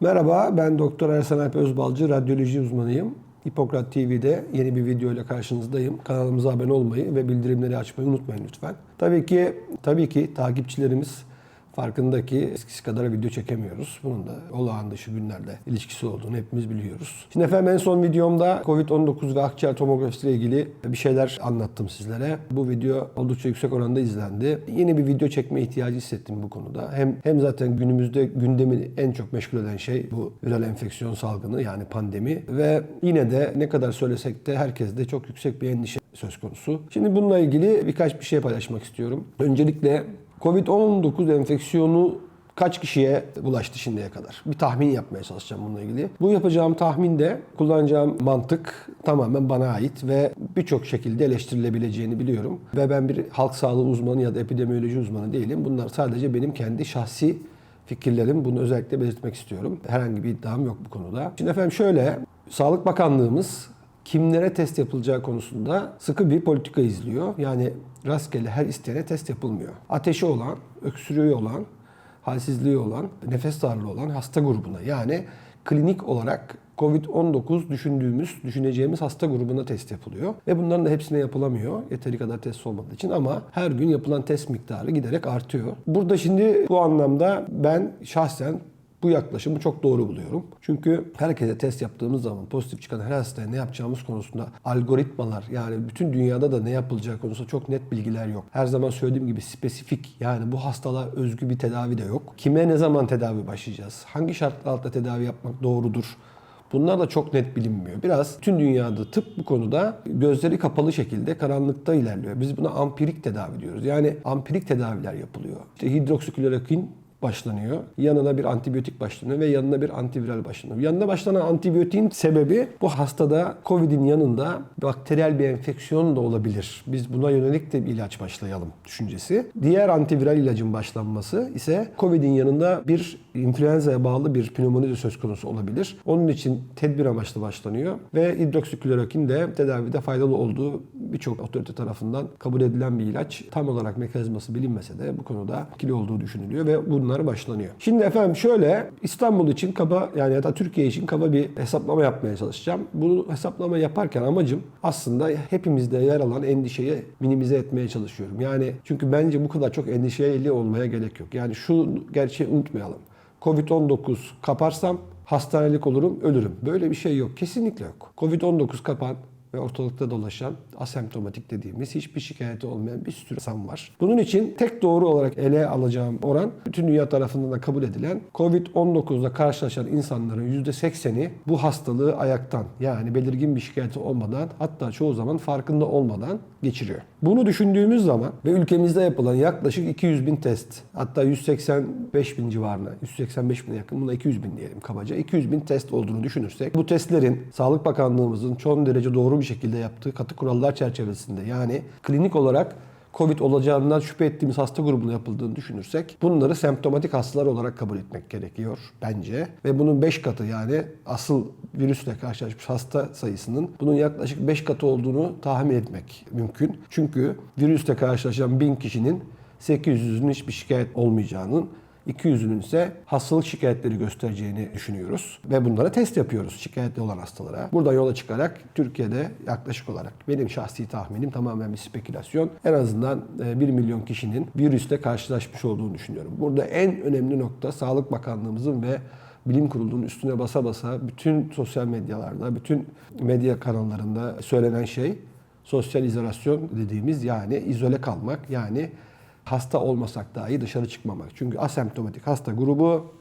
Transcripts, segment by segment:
Merhaba, ben Doktor Ersan Alp Özbalcı, radyoloji uzmanıyım. Hipokrat TV'de yeni bir video ile karşınızdayım. Kanalımıza abone olmayı ve bildirimleri açmayı unutmayın lütfen. Tabii ki tabii ki takipçilerimiz farkında ki eskisi kadar video çekemiyoruz. Bunun da olağan dışı günlerde ilişkisi olduğunu hepimiz biliyoruz. Şimdi efendim en son videomda COVID-19 ve akciğer tomografisi ile ilgili bir şeyler anlattım sizlere. Bu video oldukça yüksek oranda izlendi. Yeni bir video çekme ihtiyacı hissettim bu konuda. Hem hem zaten günümüzde gündemi en çok meşgul eden şey bu viral enfeksiyon salgını yani pandemi ve yine de ne kadar söylesek de herkeste çok yüksek bir endişe söz konusu. Şimdi bununla ilgili birkaç bir şey paylaşmak istiyorum. Öncelikle Covid-19 enfeksiyonu kaç kişiye bulaştı şimdiye kadar? Bir tahmin yapmaya çalışacağım bununla ilgili. Bu yapacağım tahminde kullanacağım mantık tamamen bana ait ve birçok şekilde eleştirilebileceğini biliyorum. Ve ben bir halk sağlığı uzmanı ya da epidemiyoloji uzmanı değilim. Bunlar sadece benim kendi şahsi fikirlerim. Bunu özellikle belirtmek istiyorum. Herhangi bir iddiam yok bu konuda. Şimdi efendim şöyle, Sağlık Bakanlığımız kimlere test yapılacağı konusunda sıkı bir politika izliyor. Yani rastgele her isteyene test yapılmıyor. Ateşi olan, öksürüğü olan, halsizliği olan, nefes darlığı olan hasta grubuna yani klinik olarak Covid-19 düşündüğümüz, düşüneceğimiz hasta grubuna test yapılıyor. Ve bunların da hepsine yapılamıyor. Yeteri kadar test olmadığı için ama her gün yapılan test miktarı giderek artıyor. Burada şimdi bu anlamda ben şahsen bu yaklaşımı çok doğru buluyorum. Çünkü herkese test yaptığımız zaman pozitif çıkan her hastaya ne yapacağımız konusunda algoritmalar yani bütün dünyada da ne yapılacağı konusunda çok net bilgiler yok. Her zaman söylediğim gibi spesifik yani bu hastalığa özgü bir tedavi de yok. Kime ne zaman tedavi başlayacağız? Hangi şartlar altında tedavi yapmak doğrudur? Bunlar da çok net bilinmiyor. Biraz tüm dünyada tıp bu konuda gözleri kapalı şekilde karanlıkta ilerliyor. Biz buna ampirik tedavi diyoruz. Yani ampirik tedaviler yapılıyor. İşte hidroksiklorokin başlanıyor. Yanına bir antibiyotik başlanıyor ve yanına bir antiviral başlanıyor. Yanına başlanan antibiyotiğin sebebi bu hastada COVID'in yanında bakteriyel bir enfeksiyon da olabilir. Biz buna yönelik de bir ilaç başlayalım düşüncesi. Diğer antiviral ilacın başlanması ise COVID'in yanında bir influenza'ya bağlı bir pnömoni de söz konusu olabilir. Onun için tedbir amaçlı başlanıyor ve hidroksiklorokin de tedavide faydalı olduğu birçok otorite tarafından kabul edilen bir ilaç. Tam olarak mekanizması bilinmese de bu konuda etkili olduğu düşünülüyor ve bunlar başlanıyor. Şimdi efendim şöyle İstanbul için kaba yani ya da Türkiye için kaba bir hesaplama yapmaya çalışacağım. Bu hesaplama yaparken amacım aslında hepimizde yer alan endişeyi minimize etmeye çalışıyorum. Yani çünkü bence bu kadar çok endişeli olmaya gerek yok. Yani şu gerçeği unutmayalım. Covid-19 kaparsam hastanelik olurum, ölürüm. Böyle bir şey yok. Kesinlikle yok. Covid-19 kapan ve ortalıkta dolaşan asemptomatik dediğimiz hiçbir şikayeti olmayan bir sürü insan var. Bunun için tek doğru olarak ele alacağım oran bütün dünya tarafından da kabul edilen Covid-19'la karşılaşan insanların %80'i bu hastalığı ayaktan yani belirgin bir şikayeti olmadan hatta çoğu zaman farkında olmadan geçiriyor. Bunu düşündüğümüz zaman ve ülkemizde yapılan yaklaşık 200 bin test hatta 185 bin civarına 185 bin yakın buna 200 bin diyelim kabaca 200 bin test olduğunu düşünürsek bu testlerin Sağlık Bakanlığımızın son derece doğru bir şekilde yaptığı katı kurallar çerçevesinde yani klinik olarak Covid olacağından şüphe ettiğimiz hasta grubuna yapıldığını düşünürsek bunları semptomatik hastalar olarak kabul etmek gerekiyor bence. Ve bunun 5 katı yani asıl virüsle karşılaşmış hasta sayısının bunun yaklaşık 5 katı olduğunu tahmin etmek mümkün. Çünkü virüsle karşılaşan 1000 kişinin 800'ünün hiçbir şikayet olmayacağının 200'ünün ise hastalık şikayetleri göstereceğini düşünüyoruz. Ve bunlara test yapıyoruz şikayetli olan hastalara. Buradan yola çıkarak Türkiye'de yaklaşık olarak benim şahsi tahminim tamamen bir spekülasyon. En azından 1 milyon kişinin virüsle karşılaşmış olduğunu düşünüyorum. Burada en önemli nokta Sağlık Bakanlığımızın ve bilim kurulunun üstüne basa basa bütün sosyal medyalarda, bütün medya kanallarında söylenen şey sosyal izolasyon dediğimiz yani izole kalmak yani hasta olmasak dahi dışarı çıkmamak. Çünkü asemptomatik hasta grubu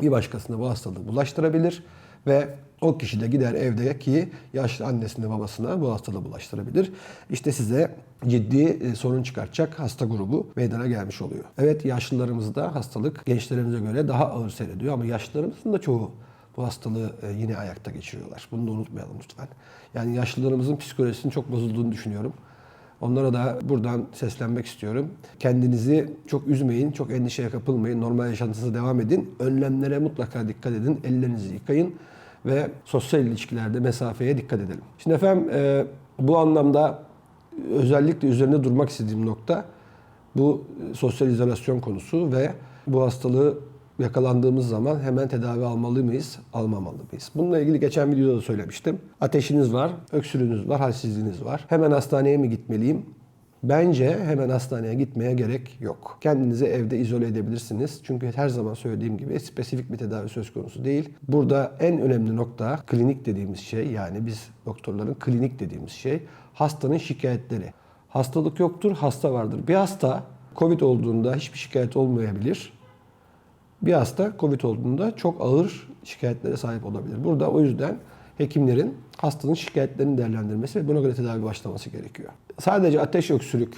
bir başkasına bu hastalığı bulaştırabilir ve o kişi de gider evdeki yaşlı annesine babasına bu hastalığı bulaştırabilir. İşte size ciddi sorun çıkartacak hasta grubu meydana gelmiş oluyor. Evet yaşlılarımızda hastalık gençlerimize göre daha ağır seyrediyor ama yaşlılarımızın da çoğu bu hastalığı yine ayakta geçiriyorlar. Bunu da unutmayalım lütfen. Yani yaşlılarımızın psikolojisinin çok bozulduğunu düşünüyorum. Onlara da buradan seslenmek istiyorum. Kendinizi çok üzmeyin, çok endişeye kapılmayın. Normal yaşantınıza devam edin. Önlemlere mutlaka dikkat edin. Ellerinizi yıkayın ve sosyal ilişkilerde mesafeye dikkat edelim. Şimdi efendim e, bu anlamda özellikle üzerinde durmak istediğim nokta bu sosyal izolasyon konusu ve bu hastalığı yakalandığımız zaman hemen tedavi almalı mıyız, almamalı mıyız? Bununla ilgili geçen videoda da söylemiştim. Ateşiniz var, öksürüğünüz var, halsizliğiniz var. Hemen hastaneye mi gitmeliyim? Bence hemen hastaneye gitmeye gerek yok. Kendinizi evde izole edebilirsiniz. Çünkü her zaman söylediğim gibi spesifik bir tedavi söz konusu değil. Burada en önemli nokta klinik dediğimiz şey yani biz doktorların klinik dediğimiz şey hastanın şikayetleri. Hastalık yoktur, hasta vardır. Bir hasta COVID olduğunda hiçbir şikayet olmayabilir. Bir hasta COVID olduğunda çok ağır şikayetlere sahip olabilir. Burada o yüzden hekimlerin hastanın şikayetlerini değerlendirmesi ve buna göre tedavi başlaması gerekiyor. Sadece ateş öksürük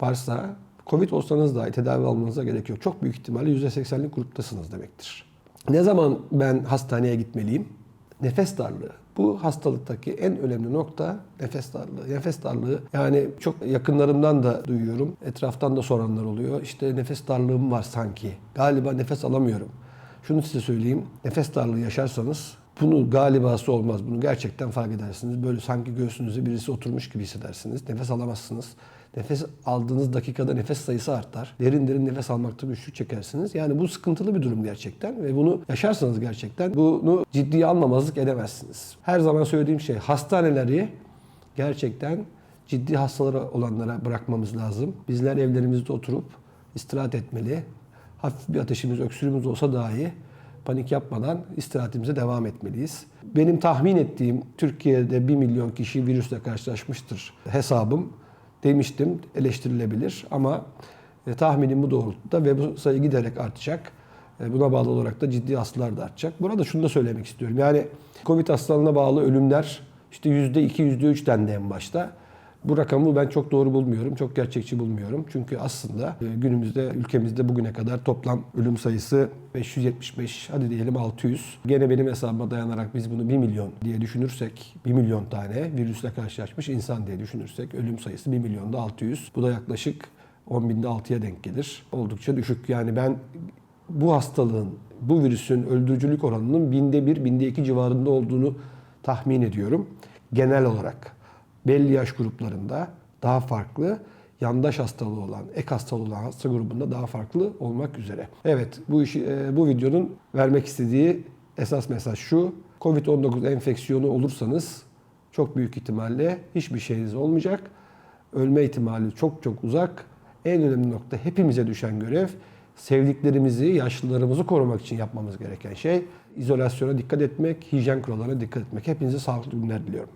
varsa COVID olsanız dahi tedavi almanıza gerek yok. Çok büyük ihtimalle %80'lik gruptasınız demektir. Ne zaman ben hastaneye gitmeliyim? Nefes darlığı. Bu hastalıktaki en önemli nokta nefes darlığı. Nefes darlığı yani çok yakınlarımdan da duyuyorum. Etraftan da soranlar oluyor. İşte nefes darlığım var sanki. Galiba nefes alamıyorum. Şunu size söyleyeyim. Nefes darlığı yaşarsanız bunu galibası olmaz. Bunu gerçekten fark edersiniz. Böyle sanki göğsünüze birisi oturmuş gibi hissedersiniz. Nefes alamazsınız. Nefes aldığınız dakikada nefes sayısı artar. Derin derin nefes almakta güçlük çekersiniz. Yani bu sıkıntılı bir durum gerçekten ve bunu yaşarsanız gerçekten bunu ciddiye almamazlık edemezsiniz. Her zaman söylediğim şey hastaneleri gerçekten ciddi hastaları olanlara bırakmamız lazım. Bizler evlerimizde oturup istirahat etmeli. Hafif bir ateşimiz, öksürüğümüz olsa dahi panik yapmadan istirahatimize devam etmeliyiz. Benim tahmin ettiğim Türkiye'de 1 milyon kişi virüsle karşılaşmıştır hesabım demiştim eleştirilebilir ama e, tahminim bu doğrultuda ve bu sayı giderek artacak. E, buna bağlı olarak da ciddi hastalar da artacak. Burada şunu da söylemek istiyorum. Yani Covid hastalığına bağlı ölümler işte %2, %3 dendi en başta. Bu rakamı ben çok doğru bulmuyorum, çok gerçekçi bulmuyorum. Çünkü aslında e, günümüzde ülkemizde bugüne kadar toplam ölüm sayısı 575, hadi diyelim 600. Gene benim hesabıma dayanarak biz bunu 1 milyon diye düşünürsek, 1 milyon tane virüsle karşılaşmış insan diye düşünürsek ölüm sayısı 1 milyonda 600. Bu da yaklaşık 10 binde 6'ya denk gelir. Oldukça düşük. Yani ben bu hastalığın, bu virüsün öldürücülük oranının binde bir, binde iki civarında olduğunu tahmin ediyorum. Genel olarak belli yaş gruplarında daha farklı, yandaş hastalığı olan, ek hastalığı olan hasta grubunda daha farklı olmak üzere. Evet, bu işi, e, bu videonun vermek istediği esas mesaj şu. Covid-19 enfeksiyonu olursanız çok büyük ihtimalle hiçbir şeyiniz olmayacak. Ölme ihtimali çok çok uzak. En önemli nokta hepimize düşen görev sevdiklerimizi, yaşlılarımızı korumak için yapmamız gereken şey izolasyona dikkat etmek, hijyen kurallarına dikkat etmek. Hepinize sağlıklı günler diliyorum.